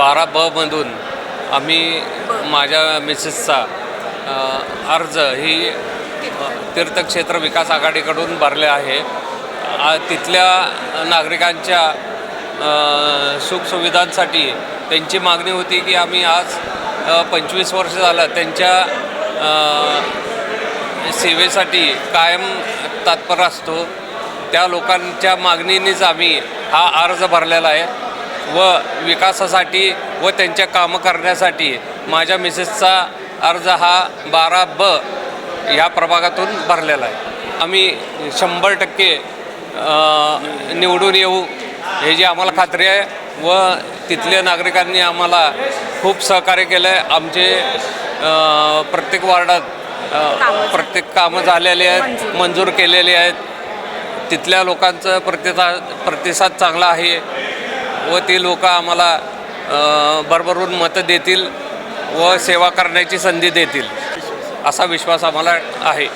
बारा ब मधून आम्ही माझ्या मिसेसचा अर्ज ही तीर्थक्षेत्र विकास आघाडीकडून भरले आहे. तिथल्या नागरिकांच्या सुखसुविधांसाठी त्यांची मागणी होती की आम्ही आज पंचवीस वर्ष झालं त्यांच्या सेवेसाठी कायम तत्पर असतो. त्या लोकांच्या मागणीनेच आम्ही हा अर्ज भरलेला आहे. व विकासासाठी व त्यांच्या कामं करण्यासाठी माझ्या मिसेसचा अर्ज हा बारा ब ह्या प्रभागातून भरलेला आहे. आम्ही शंभर टक्के निवडून येऊ हे जी आम्हाला खात्री आहे व तिथल्या नागरिकांनी आम्हाला खूप सहकार्य केलं आहे आमचे प्रत्येक वार्डात प्रत्येक कामं झालेली आहेत मंजूर केलेली आहेत. तिथल्या लोकांचं प्रतिसाद प्रतिसाद चांगला आहे. व ते लोक आम्हाला भरभरून मतं देतील व सेवा करण्याची संधी देतील असा विश्वास आम्हाला आहे.